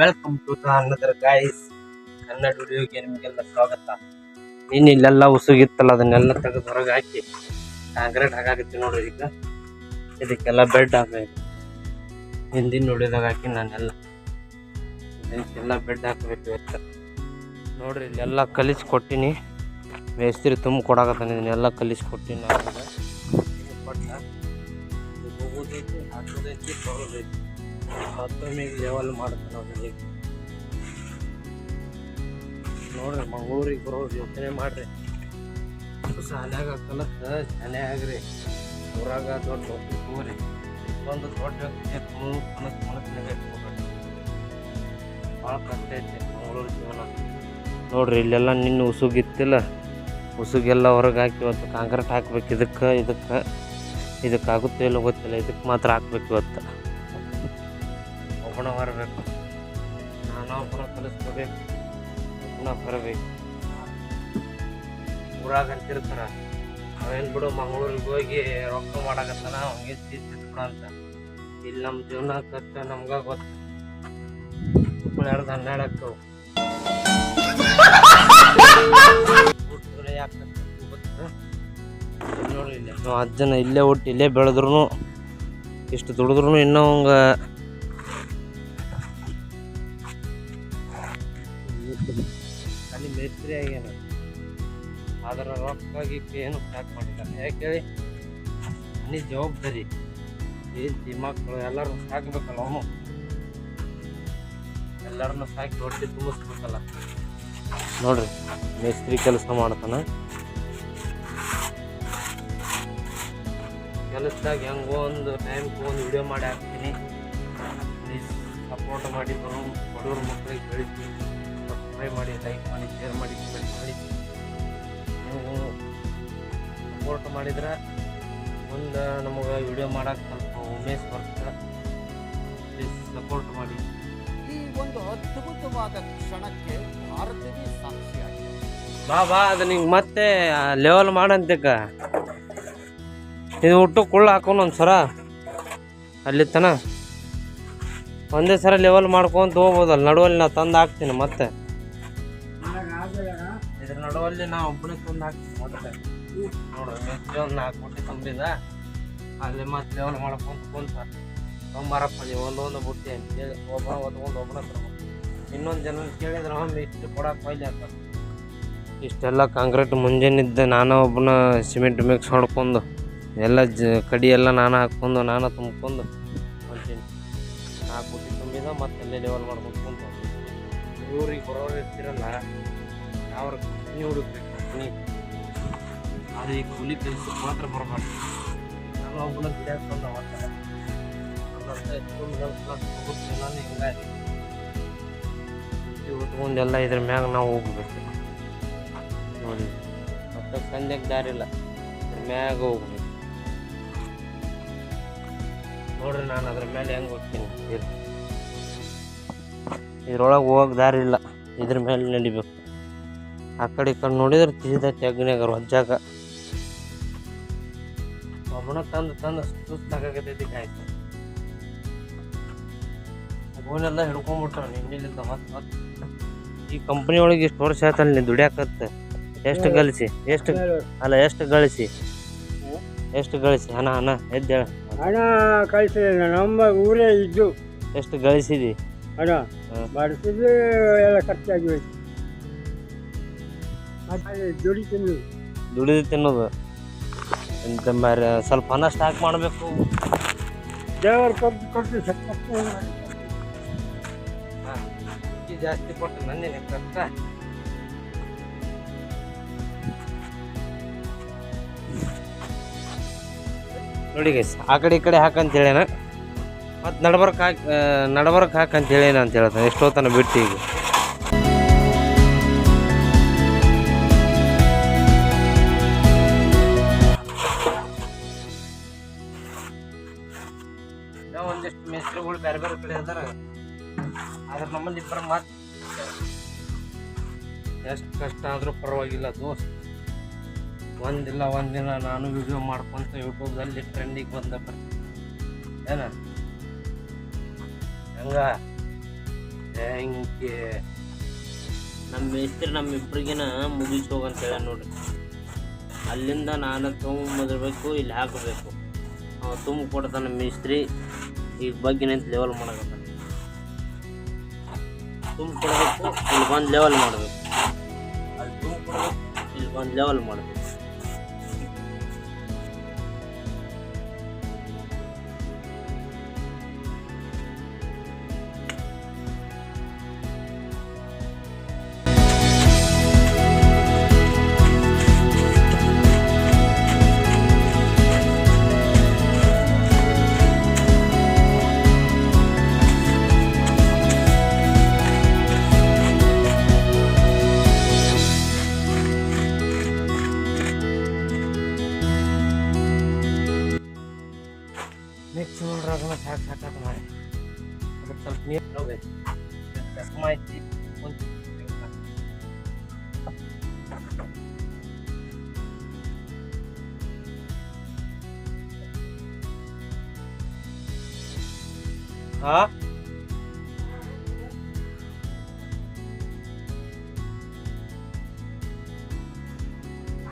Welcome to the another guys Kannada ವಿಡಿಯೋಗೆ ನಿಮಗೆಲ್ಲ ಸ್ವಾಗತ. ಇನ್ನು ಇಲ್ಲೆಲ್ಲ ಉಸುಗಿತ್ತಲ್ಲ, ಅದನ್ನೆಲ್ಲ ತೆಗೆದು ಹೊರಗೆ ಹಾಕಿ. ಕಾಂಕ್ರೀಟ್ ಹಾಕಾಕತ್ತಿ ನೋಡ್ರಿ ಈಗ. ಇದಕ್ಕೆಲ್ಲ ಬೆಡ್ ಹಾಕಬೇಕು ಹಿಂದಿನ ಉಳಿದಾಗ ಹಾಕಿ ನಾನೆಲ್ಲ. ಇದಕ್ಕೆಲ್ಲ ಬೆಡ್ ಹಾಕಬೇಕು ಇವತ್ತು. ನೋಡ್ರಿ, ಇಲ್ಲೆಲ್ಲ ಕಲಿಸಿ ಕೊಟ್ಟಿನಿ. ಮೇಸ್ತ್ರಿ ತುಂಬ ಕೊಡಾಕತ್ತಾನೆ, ಇದನ್ನೆಲ್ಲ ಕಲಿಸಿ ಕೊಟ್ಟಿನಿ ನಾನು ಕೊಟ್ಟು. ಹೋಗೋದೈತಿ, ಹಾಕೋದೈತಿ, ಬರೋದೈತಿ. ಮತ್ತೊಮ್ಮೆ ಲೆವೆಲ್ ಮಾಡ್ತಾನೆ ಅವ್ರಿಗೆ ನೋಡ್ರಿ, ಮಂಗಳೂರಿಗೆ ಬರೋದು ಯೋಚನೆ ಮಾಡ್ರಿ. ಶಾಲ್ಯಾಗ ಕಲತ್ತ ಶಾಲೆ ಆಗ್ರಿ. ಊರಾಗ ದೊಡ್ಡ ತಗೋರಿ ಒಂದು ದೊಡ್ಡ ಕನಸು ಮನಸ್ಸಿನಾಗ ಭಾಳ ಕಷ್ಟ ಐತಿ ಮಂಗಳೂರು ಜೀವನ. ನೋಡ್ರಿ, ಇಲ್ಲೆಲ್ಲ ನಿನ್ನ ಉಸುಗಿತ್ತಿಲ್ಲ. ಉಸುಗೆಲ್ಲ ಹೊರಗೆ ಹಾಕಿ ಇವತ್ತು ಕಾಂಕ್ರೀಟ್ ಹಾಕ್ಬೇಕು. ಇದಕ್ಕೆ ಇದಕ್ಕೆ. ಇದಕ್ಕೆ ಆಗುತ್ತೆ ಇಲ್ಲೋ ಗೊತ್ತಿಲ್ಲ. ಇದಕ್ಕೆ ಮಾತ್ರ ಹಾಕ್ಬೇಕು ಇವತ್ತು. ಒಬ್ಬನ ಬರಬೇಕು ನಾನು ಗುಣ ಕಲಿಸ್ಕೋಬೇಕು ಗುಣ ಬರಬೇಕು. ಊರಾಗ ಅಂತಿರ್ತಾರ. ಅವೇನು ಬಿಡು, ಮಂಗಳೂರಿಗೆ ಹೋಗಿ ರೊಕ್ಕ ಮಾಡಾಕತ್ತಾನ ಅವಂಗೆ ತಿಳ್ಬಿಡ ಅಂತ. ಇಲ್ಲಿ ನಮ್ಮ ಜೀವನ ಕತ್ತ ನಮ್ಗ ಗೊತ್ತು. ಎರಡು ಹನ್ನೆರಡು ಆಗ್ತವು. ನೋಡಿ ಅಜ್ಜನ ಇಲ್ಲೇ ಹುಟ್ಟಿ ಇಲ್ಲೇ ಬೆಳೆದ್ರು ಇಷ್ಟು ದುಡಿದ್ರು ಇನ್ನೂ ಅವಂಗ ಅಲ್ಲಿ ಏನು? ಅದರ ರೊಕ್ಕಾಗಿ ಏನು ಪ್ಯಾಕ್ ಮಾಡಿಲ್ಲ ಯಾಕೆ ಹೇಳಿ? ಮನೆ ಜವಾಬ್ದಾರಿ. ಹೆಂಡತಿ ಮಕ್ಕಳು ಎಲ್ಲರೂ ಸಾಕ್ಬೇಕಲ್ಲ ಅವನು? ಎಲ್ಲರನ್ನು ಸಾಕಿ ಹೊಟ್ಟೆ ತುಂಬಿಸ್ಬೇಕಲ್ಲ. ನೋಡ್ರಿ, ಮೇಸ್ತ್ರಿ ಕೆಲಸ ಮಾಡ್ತಾನ. ಕೆಲಸದಾಗ ಹೆಂಗೋ ಒಂದು ಟೈಮ್ ಒಂದು ವಿಡಿಯೋ ಮಾಡಿ ಹಾಕ್ತೀನಿ. ಸಪೋರ್ಟ್ ಮಾಡಿ ಬರೋ ಬಡವ್ರ ಮಕ್ಕಳಿಗೆ ಬೆಳಿಸಿ ಸಬ್ಸ್ಕ್ರೈಬ್ ಮಾಡಿ ಲೈಕ್ ಮಾಡಿ ಶೇರ್ ಮಾಡಿ ಕಮೆಂಟ್ ಮಾಡಿ. ನೀವು ಸಪೋರ್ಟ್ ಮಾಡಿದ್ರೆ ಮುಂದೆ ನಮಗೆ ವಿಡಿಯೋ ಮಾಡೋಕ್ಕೆ ಸ್ವಲ್ಪ ಉಮೇಶ್ ಬರ್ತದೆ. ಪ್ಲೀಸ್ ಸಪೋರ್ಟ್ ಮಾಡಿ. ಈ ಒಂದು ಅದ್ಭುತವಾದ ಕ್ಷಣಕ್ಕೆ ಭಾರತವೇ ಸಾಕ್ಷಿಯಾಗಿದೆ. ಬಾ ಬಾ ಅದು ನಿಂಗೆ ಮತ್ತೆ ಲೆವೆಲ್ ಮಾಡಂತಕ್ಕ. ಇದು ಹುಟ್ಟು ಕುಳ್ಳು ಹಾಕೋಣ ಒಂದು ಸರ ಅಲ್ಲಿ ತನ. ಒಂದೇ ಸರ ಲೆವೆಲ್ ಮಾಡ್ಕೊಂತ ಹೋಗ್ಬೋದಲ್ಲ ನಡುವಲ್ಲಿ ನಾ ತಂದು ಹಾಕ್ತೀನಿ ಮತ್ತೆ. ನಡುವಲ್ಲಿ ನಾ ಒಬ್ಬನೇ ತಂದು ಹಾಕ್ತೀನಿ ಮತ್ತೆ ಒಂದು ನಾಲ್ಕು ಬುಟ್ಟಿ ತುಂಬಿದ ಅಲ್ಲಿ ಮತ್ತೆ ಲೆವೆಲ್ ಮಾಡ್ಕೊಂತ ಕುಂತ ತೊಂಬಾರಪ್ಪ ನೀವು ಒಂದೊಂದು ಬುಟ್ಟಿ ಅಂತೇಳಿ ಒಬ್ಬ ಒದ್ಕೊಂಡು ಒಬ್ಬನ ಇನ್ನೊಂದು ಜನ ಕೇಳಿದ್ರೆ ಒಮ್ಮೆ ಇಷ್ಟು ಕೊಡಕ್ಕೆ ಕೊಯ್ಲಿ ಅಂತ. ಇಷ್ಟೆಲ್ಲ ಕಾಂಕ್ರೀಟ್ ಮುಂಜಾನಿದ್ದೆ, ನಾನು ಒಬ್ಬನ ಸಿಮೆಂಟ್ ಮಿಕ್ಸ್ ಹೊಡ್ಕೊಂಡು, ಎಲ್ಲ ಜ, ಕಡಿ ಎಲ್ಲ ನಾನು ಹಾಕ್ಕೊಂಡು, ನಾನು ತುಂಬ್ಕೊಂಡು ಹೊಂಟೀನಿ. ನಾಲ್ಕು ಬುಟ್ಟಿ ತುಂಬಿದ, ಮತ್ತೆ ಅಲ್ಲೇ ಲೆವೆಲ್ ಮಾಡ್ಕೊಂಡು ಕುಂತ ಇವ್ರಿಗೆ ಬರೋರು ಇರ್ತಿರಲ್ಲ, ಅವ್ರ ಕಂಪ್ನಿ ಹುಡುಕ್ಬೇಕು ಅದು ಈ ಕೂಲಿ ಕೆಲಸ ಮಾತ್ರ ಬರಬಾರ್ದು ನಾನು ಒಬ್ಬನ ಗಿಡಕೊಂಡು ಅವತ್ತ ನಾನು ಇದ್ರ ಮ್ಯಾಗ ನಾವು ಹೋಗ್ಬೇಕು. ನೋಡಿ. ಮತ್ತೆ ಸಂಜೆಗೆ ದಾರಿ ಇಲ್ಲ. ಅದ್ರ ಮ್ಯಾಗ ಹೋಗ್ಬೇಕು. ನೋಡ್ರಿ ನಾನು ಅದ್ರ ಮೇಲೆ ಹೆಂಗೆ ಹೋಗ್ತೀನಿ. ಇದ್ರೊಳಗೆ ಹೋಗಕ್ಕೆ ದಾರಿ ಇಲ್ಲ. ಇದ್ರ ಮೇಲೆ ನಡಿಬೇಕು. ಆ ಕಡೆ ಈ ಕಡೆ ನೋಡಿದ್ರೆ ತಿದ ತೆಗ್ನ್ಯಾಗ ವಜ್ಜಾಗ ಒಬ್ಬನ ತಂದು ತಂದು ಸುಸ್ತಾಗತೈತಿ ಆಯ್ತು ಅವನ್ನೆಲ್ಲ ಹಿಡ್ಕೊಂಡ್ಬಿಟ್ರ ನಿನ್ನಿಲ್ಲಿಂದ ಮತ್ತೆ ಮತ್ತೆ ಈ ಕಂಪ್ನಿ ಒಳಗೆ ಇಷ್ಟು ವರ್ಷ ಆಯ್ತಲ್ಲ ನೀನು ದುಡಿಯಾಕತ್ತ? ಎಷ್ಟು ಗಳಿಸಿ? ಎಷ್ಟು ಅಲ್ಲ ಎಷ್ಟು ಗಳಿಸಿ? ಎಷ್ಟು ಗಳಿಸಿ? ಹಣ ಹಣ ಎದ್ದೇಳ ಹಣ ಕಳಿಸಿ ನಮ್ಮ ಊರೇ ಇದ್ದು. ಎಷ್ಟು ಗಳಿಸಿದಿ? ಹಣ ಹ್ಮ್. ಬಡಿಸಿದ್ರೆ ಎಲ್ಲ ಖರ್ಚಾಗಿ ಹೋಯ್ತು. ಮತ್ತೆ ದುಡಿತೀನಿ ದುಡಿದು ತಿನ್ನೋದು. ಎಂತ ಮಾರ್ರೆ, ಸ್ವಲ್ಪ ಹಣ ಸ್ಟಾಕ್ ಮಾಡಬೇಕು. ದೇವರು ಕೊಟ್ಟು ಕೊಟ್ಟು ಸಕ್ಕತ್ತು ಜಾಸ್ತಿ ಕೊಟ್ಟು ನನ್ನೇನೆ ಕಷ್ಟ. ನೋಡಿ ಗೈಸ್ ಆ ಕಡೆ ಈ ಕಡೆ ಹಾಕಂತ ಹೇಳೇನ. ಮತ್ತು ನಡ್ಬರ್ಕ್ ಹಾಕಿ ನಡ್ಬರ್ಕ್ ಹಾಕಂತ ಹೇಳೇನ ಅಂತ ಹೇಳ್ತಾನೆ. ಎಷ್ಟೊತ್ತನ ಬಿಟ್ಟು ಈಗ. ಮೇಸ್ತ್ರಿಗಳು ಬೇರೆ ಬೇರೆ ಕಡೆ ಅದಾರ. ಆದ್ರೆ ನಮ್ಮಲ್ಲಿ ಇಬ್ಬರ ಮಾತು ಎಷ್ಟು ಕಷ್ಟ ಆದರೂ ಪರವಾಗಿಲ್ಲ ದೋಸ್ತ್. ಒಂದಿಲ್ಲ ಒಂದಿನ ನಾನು ವಿಡಿಯೋ ಮಾಡ್ಕೊಂತ ಯೂಟ್ಯೂಬ್ದಲ್ಲಿ ಟ್ರೆಂಡಿಗೆ ಬಂದ ಏನ? ಹಂಗ? ಹೆಂಗೆ. ನಮ್ಮ ಮೇಸ್ತ್ರಿ ನಮ್ಮಿಬ್ರಿಗಿನ ಮುಗಿಸಿ ಹೇಳಿ ನೋಡ್ರಿ. ಅಲ್ಲಿಂದ ನಾನು ತುಂಬ ಮುದ್ರಬೇಕು ಇಲ್ಲಿ ಹಾಕಬೇಕು. ತುಂಬ ಕೊಡ್ತಾನೆ ಮೇಸ್ತ್ರಿ. ಈಗ ಬಗ್ಗೆ ನಿಂತು ಲೆವೆಲ್ ಮಾಡಬೇಕು. ತುಂಬ ಕೊಡಬೇಕು, ಇಲ್ಲಿ ಬಂದು ಲೆವೆಲ್ ಮಾಡಬೇಕು. ಅಲ್ಲಿ ತುಂಬ ಕೊಡಬೇಕು, ಇಲ್ಲಿ ಬಂದು ಲೆವೆಲ್ ಮಾಡಬೇಕು. ಮಿಕ್ಸ್ ಮಾಡ್ರಾಗನ ಸಾಕು ಸಾಕಾಗ ಮಾಡಿ ಅದಕ್ಕೆ ಸ್ವಲ್ಪ ನೀರು ಹೋಗೈತಿ ಚಸ್ಮ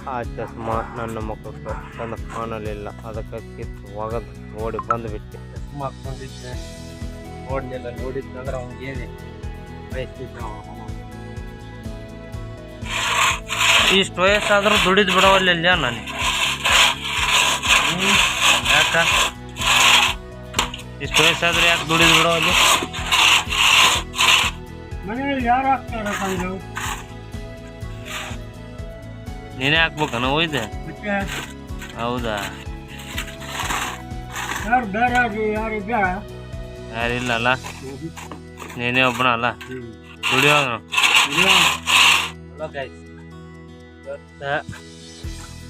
ಆ ಚಸ್ಮ ನನ್ನ ಮುಖಕ್ಕೆ ಚಂದ ಕಾಣಲಿಲ್ಲ ಅದಕ್ಕೆ ಕಿತ್ತು ಒಗದು ಓಡಿ ಬಂದುಬಿಟ್ಟೆ ಚಸ್ಮ ಹಾಕೊಂಡಿದ್ದೆ ನೋಡಲಿಲ್ಲ ನೋಡಿದ್ನಂದ್ರೆ ಅವನಿಗೇನೆ ಏನಿ ಬಯಸ್ತಿದ್ದ ಇಷ್ಟು ವಯಸ್ಸಾದರೂ ದುಡಿದು ಬಿಡವಲ್ಲ ನಾನು? ಯಾಕ? ಇಷ್ಟು ವಯಸ್ಸಾದ್ರೆ ಯಾಕೆ ದುಡಿದು ಬಿಡವಲ್ಲಿ? ಮನೆಯಲ್ಲಿ ಯಾರು ಹಾಕ್ತಾರೆ ನೀನೇ ಹಾಕ್ಬೇಕನ ಹೋಯ್ದೆ ಮತ್ತೆ? ಹೌದಾ? ಯಾರು ಬೇರೆ ಯಾರು ಯಾರಿದ್ದ ಯಾರಿಲ್ಲಲ್ಲ ನೀನೇ ಒಬ್ಬನ ಅಲ್ಲ? ದುಡಿಯೋನು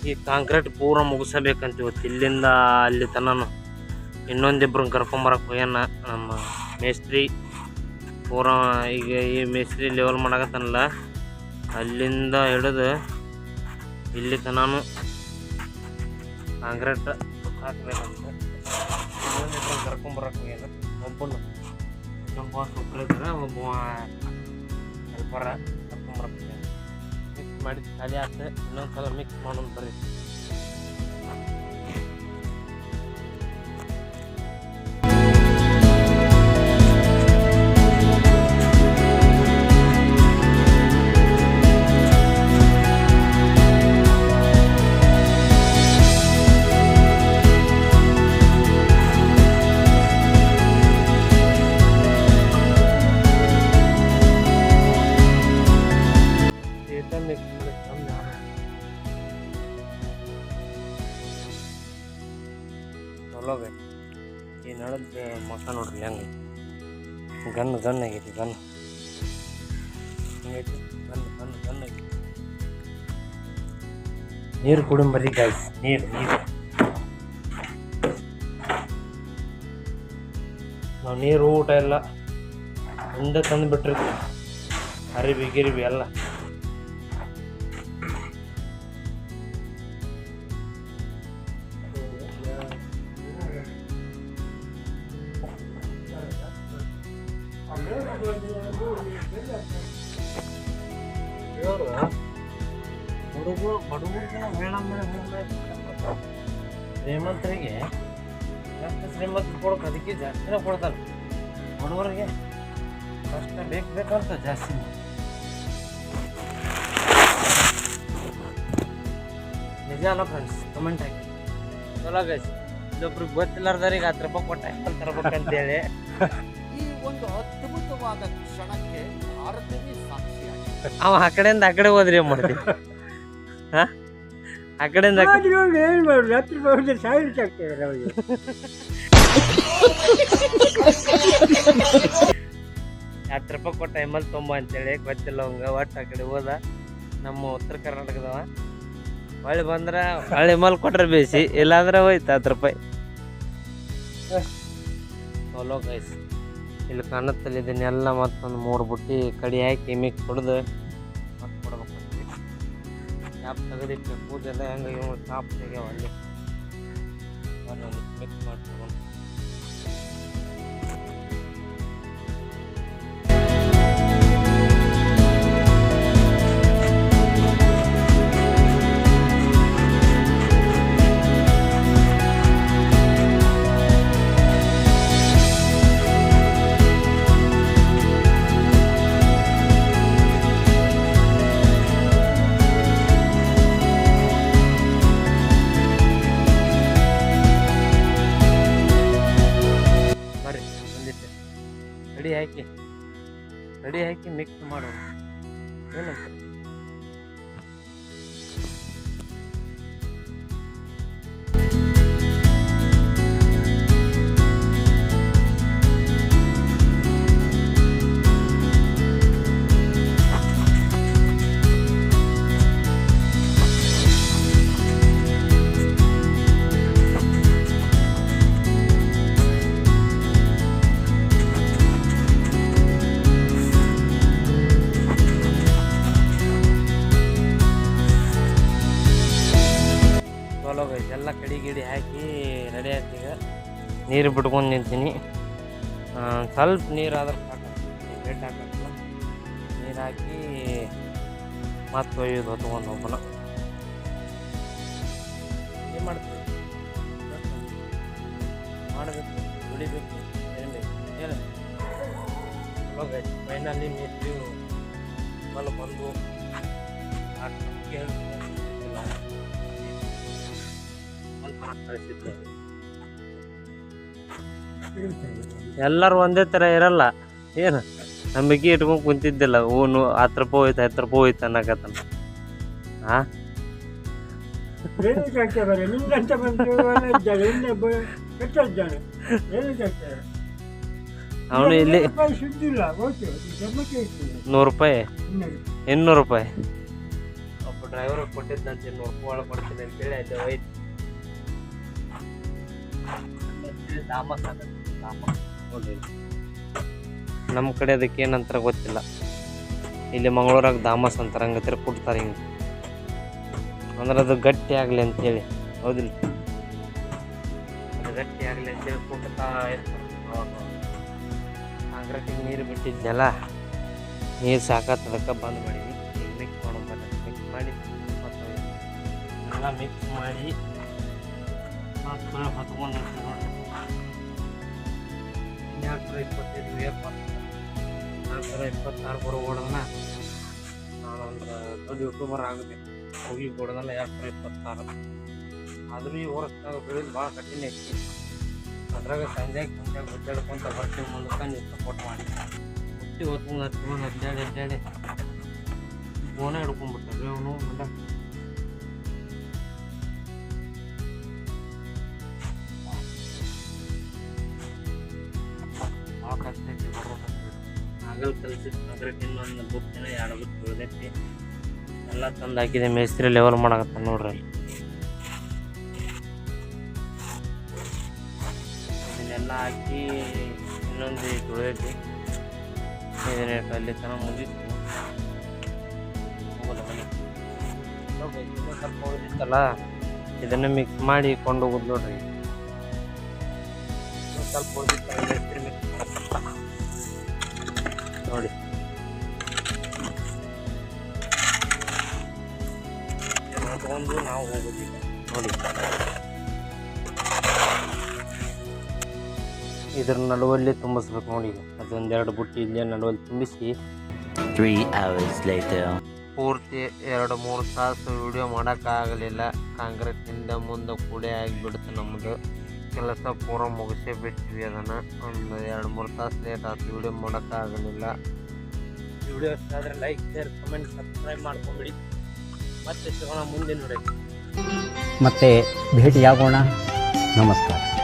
ಈ ಕಾಂಕ್ರೀಟ್ ಪೂರ ಮುಗಿಸಬೇಕಂತ ಇವತ್ತು ಇಲ್ಲಿಂದ ಅಲ್ಲಿ ತನನು ಇನ್ನೊಂದಿಬ್ರನ್ನ ಕರ್ಕೊಂಬರಕ್ಕೆ ಹೋಗ್ಯಾನ ನಮ್ಮ ಮೇಸ್ತ್ರಿ. ಪೂರ ಈಗ ಈ ಮೇಸ್ತ್ರಿ ಲೆವೆಲ್ ಮಾಡಕತ್ತನಲ್ಲ? ಅಲ್ಲಿಂದ ಹಿಡಿದು ಇಲ್ಲಿ ತನಾನು ಕಾಂಕ್ರೀಟ್ ಹಾಕ್ಬೇಕಂತ. ಕರ್ಕೊಂಬರಕ್ಕೆ ಹೋಗ್ಯಾನ. ಒಬ್ಬನು ನಮ್ಮ ಬಾಸ್ ಒಬ್ಬರು ಇದ್ದಾರೆ ಒಬ್ಬ ಹೆಲ್ಪರ ಕರ್ಕೊಂಬರಕ್ಕೆ ಮಿಕ್ಸ್ ಮಾಡಿ, ಖಾಲಿ ಆಗ್ತದೆ ಇನ್ನೊಂದು ಸಲ ಮಿಕ್ಸ್ ಮಾಡೋಣ ಬರ್ರಿ. ಚಲೋ ಈ ನಳದ ಮಕ ನೋಡ್ರಿ ಹೆಂಗೆ? ಗನ್ ಗನ್ ಆಗೈತಿ, ಗನ್. ಹಂಗೈತಿ? ಗನ್ ಗನ್ ಗನ್ ಆಗೈತಿ. ನೀರು ಕುಡಿಂಬರಿ ಗಾಯ್ಸ್ ನೀರು ನೀರು. ನಾವು ನೀರು ಊಟ ಎಲ್ಲ ಒಂದೇ ತಂದು ಬಿಟ್ಟಿರ್ತೀವಿ ಅರಿವಿ, ಗಿರಿವಿ ಎಲ್ಲ. ಹುಡುಗರು ಬಡವರಿಗೆ ಹೇಳಮ್ಮ ಶ್ರೀಮಂತರಿಗೆ ಎಷ್ಟು ಶ್ರೀಮಂತ ಕೊಡೋಕೆ ಅದಕ್ಕೆ ಜಾಸ್ತಿನೇ ಕೊಡ್ತಾರೆ. ಬಡವರಿಗೆ ಕಷ್ಟ ಬೇಕು ಬೇಕಂತ ಜಾಸ್ತಿ. ನಿಜ ಅಲ್ಲ ಫ್ರೆಂಡ್ಸ್ ಕಮೆಂಟ್ ಹಾಕಿ. ಚಲೋ ಗೈಸ್ ಇದೊಬ್ರಿಗೆ ಗೊತ್ತಿಲ್ಲಾರ್ದವ್ರಿಗೆ ಹತ್ತು ರೂಪಾಯಿ ಕೊಟ್ಟ ಅಂತ ತರ್ಬೇಕಂತೇಳಿ ಈ ಒಂದು ಅದ್ಭುತವಾದ ಕ್ಷಣಕ್ಕೆ ಭಾರತವೇ ಸಾಕ್ಷಿಯಾಗಿ ಅವ ಆ ಕಡೆಯಿಂದ ಆ ಕಡೆ ಹೋದ್ರೆ ಏನ್ ಮಾಡ್ತೀವಿ ಹಾ? ಆ ಕಡೆಯಿಂದ ಆ ಕಡೆ- ಏನು ಮಾಡೋದು? ಸಾವಿರಕ್ಕೆ ಆಗ್ತದೆ ನಮಗೆ. ಹತ್ತು ರೂಪಾಯಿ ಕೊಟ್ಟ ಎಮ್ಮಲ್ ತೊಂಬ ಅಂತೇಳಿ ಗೊತ್ತಿಲ್ಲ ಅವಂಗ ಒಟ್ಟು ಆ ಕಡೆ ಹೋದ. ನಮ್ಮ ಉತ್ತರ ಕರ್ನಾಟಕದವ. ಹೊಳ್ಳಿ ಬಂದ್ರ ಹೊಳ್ಳಿ ಎಮ್ಮಲ್ ಕೊಟ್ರೆ ಬೇಸಿ ಇಲ್ಲಾಂದ್ರೆ ಹೋಯ್ತು ಹತ್ತು ರೂಪಾಯಿ. ಚಲೋ ಗೈಸ್ ಇಲ್ಲಿ ಕಾಣುತ್ತಲ್ಲ ಇದನ್ನೆಲ್ಲ ಮತ್ತೊಂದು ಮೂರು ಬುಟ್ಟಿ ಕಡಿ ಹಾಕಿ ಮತ್ತೆ ಕೊಡ್ಬೇಕು ಚಾಪ್ ತೆಗೆದಿಟ್ಟು ಕೂದೆಲ್ಲ ಹೆಂಗೆ ಇವ್ ಚಾಪ್ ತೆಗ್ಯಾವ ಅಲ್ಲಿ ಮಿಕ್ಸ್ ಮಾಡ್ಕೊಂಡು ಹಾಕಿ ರೆಡಿ ಹಾಕಿ ಮಿಕ್ಸ್ ಮಾಡೋಣ. ಏನಂತ ನೀರು ಬಿಟ್ಕೊಂಡು ನಿಂತೀನಿ. ಸ್ವಲ್ಪ ನೀರು ಆದ್ರೆ ಸಾಕು. ರೇಟ್ ಹಾಕಲ್ಲ. ನೀರು ಹಾಕಿ ಮತ್ತೆ ಒಯ್ಯೋದು ಹೊತ್ಕೊಂಡು ಹೋಗೋಣ ಏನು ಮಾಡ್ತೀವಿ ಮಾಡಬೇಕು, ದುಡಿಬೇಕು ಏನು ಬೇಕು ಏನು? ಇವಾಗ ಫೈನಲಿ ಮೀಟಿಂಗ್ ಮಲ್ಲ ಬಂದು. ಕೇಳಿ ಎಲ್ಲರೂ ಒಂದೇ ಥರ ಇರಲ್ಲ. ಏನು? ನಂಬಿಕೆ ಇಟ್ಕೊಂಡು ಕುಂತಿದ್ದಿಲ್ಲ. ಹೂನು ಹತ್ತು ರೂಪಾಯಿ ಹೋಯ್ತು ಹತ್ತು ರೂಪಾಯಿ ಹೋಯ್ತು ಅನ್ನಕತ್ತಾನ ಹಾಂ ಅವನು ಇಲ್ಲಿ ನೂರು ರೂಪಾಯಿ ಇನ್ನೂರು ರೂಪಾಯಿ? ಒಬ್ಬ ಡ್ರೈವರ್ ಕೊಟ್ಟಿದ್ದಂತೆ ನೂರು ರೂಪಾಯಿ ಒಳಗೆ ಕೊಡ್ತೀನಿ ಅಂತೇಳಿ ಅಲ್ಲಿ ಹೋಯ್ತು. ನೋಡಿ. ನಮ್ಮ ಕಡೆ ಅದಕ್ಕೆ ಏನಂತಾರ ಗೊತ್ತಿಲ್ಲ. ಇಲ್ಲಿ ಮಂಗಳೂರಾಗ ದಾಮಸ್ ಅಂತಾರೆ, ಹಂಗೆ ತಿರ್ಕೊಡ್ತಾರೆ ಹಿಂಗೆ. ಅಂದ್ರೆ ಅದು ಗಟ್ಟಿ ಆಗಲಿ ಅಂತೇಳಿ. ಹೌದಿಲ್ಲ ಅದು ಗಟ್ಟಿ ಆಗಲಿ ಅಂತೇಳಿ ಕುಟ್ತಾ ಇರ್ತಾರೆ. ಕಾಂಕ್ರೀಟಿಗೆ ನೀರು ಬಿಟ್ಟಿದ್ನಲ್ಲ ನೀರು ಸಾಕಾತದಕ್ಕೆ ಬಂದ್ ಮಾಡಿದ್ವಿ ಮಿಕ್ಸ್ ಮಾಡೋಣ ಮಿಕ್ಸ್ ಮಾಡಿ ಎಲ್ಲ ಮಿಕ್ಸ್ ಮಾಡಿ ಹತ್ಕೊಂಡು ನೋಡ್ರಿ. ಎರಡು ನೂರ ಇಪ್ಪತ್ತೈದು ಎಪ್ಪತ್ತು ನಾಲ್ಕು ಸಾವಿರ ಇಪ್ಪತ್ತಾರು ಬರೋ ಓಡೋಣ ನಾನೊಂದು ದೊಡ್ಡ ಯೂಟ್ಯೂಬರ್ ಆಗುತ್ತೆ ಹೋಗಿ ಕೊಡೋದಲ್ಲ ಎರಡು ಸಾವಿರ ಇಪ್ಪತ್ತಾರು. ಆದರೂ ಈ ವರ್ಷದಾಗ ಬೆಳೆದು ಭಾಳ ಕಠಿಣ ಐತಿ. ಅದ್ರಾಗ ಸಂಜೆ ಸಂಜೆ ಗುದ್ದಾಡ್ಕೊಂತ ಬರ್ತೀವಿ ಮುಂದಕ್ಕೆ ನೀವು ಸಪೋರ್ಟ್ ಮಾಡಿ. ಹುಟ್ಟಿ ಹೊತ್ತು ಹತ್ತು ಹದಿನೇಳು ಹದಿನೇಳು. ಫೋನ ಹಿಡ್ಕೊಂಡ್ಬಿಟ್ಟಾರೆ ಅವನು ಮಗ ಆಗಲ್ ಕಲ್ಸಿದ್ ನಗರಕ್ಕೆ ಒಂದು ಎರಡು ಬುಕ್ ಉಳ್ದೈತಿ. ಎಲ್ಲ ತಂದು ಹಾಕಿದೆ, ಮೇಸ್ತ್ರಿ ಲೆವೆಲ್ ಮಾಡಕತ್ತ ನೋಡ್ರಿ. ಇದನ್ನೆಲ್ಲ ಹಾಕಿ ಇನ್ನೊಂದು ಇಟ್ಟು ಅಲ್ಲಿ ತನಕ ಮುಗಿತು ಸ್ವಲ್ಪ ಉಳಿದಿತ್ತಲ್ಲ, ಇದನ್ನ ಮಿಕ್ಸ್ ಮಾಡಿ ಕೊಂಡು ಹೋಗುದು ನೋಡ್ರಿ. ಸ್ವಲ್ಪ ಉಳಿದಿತ್ತು ಅದನ್ನ ಎಸ್ತ್ರಿ mix ಮಾಡ್ಬೇಕು. ನೋಡಿ. ತಗೊಂಡು ನಾವು ನೋಡಿ. ಇದ್ರ ನಡುವಲ್ಲಿ ತುಂಬಿಸ್ಬೇಕು ನೋಡಿ. ಅದೊಂದೆರಡು ಬುಟ್ಟಿ ಇಲ್ಲೇ ನಡುವಲ್ಲಿ ತುಂಬಿಸಿ. Three hours later. ಪೂರ್ತಿ ಎರಡು ಮೂರು ತಾಸು ವಿಡಿಯೋ ಮಾಡೋಕ್ಕಾಗಲಿಲ್ಲ. ಕಾಂಕ್ರೀಟ್ನಿಂದ ಮುಂದೆ ಕೂಡೆ ಆಗಿಬಿಡ್ತು ನಮ್ಮದು ಕೆಲಸ ಪೂರ ಮುಗಿಸೇ ಬಿಟ್ವಿ ಅದನ್ನು. ಒಂದು ಎರಡು ಮೂರು ತಾಸು ಲೇಟ್ ಆಯ್ತು ವಿಡಿಯೋ ಮಾಡೋಕ್ಕಾಗಲಿಲ್ಲ. ವಿಡಿಯೋ ಇಷ್ಟ ಆದರೆ ಲೈಕ್ ಶೇರ್ ಕಮೆಂಟ್ ಸಬ್ಸ್ಕ್ರೈಬ್ ಮಾಡ್ಕೊಂಬಿಡಿ. ಮತ್ತೆ ಸಿಗೋಣ ಮುಂದೆ ನೋಡಿ. ಮತ್ತೆ ಭೇಟಿಯಾಗೋಣ. ನಮಸ್ಕಾರ.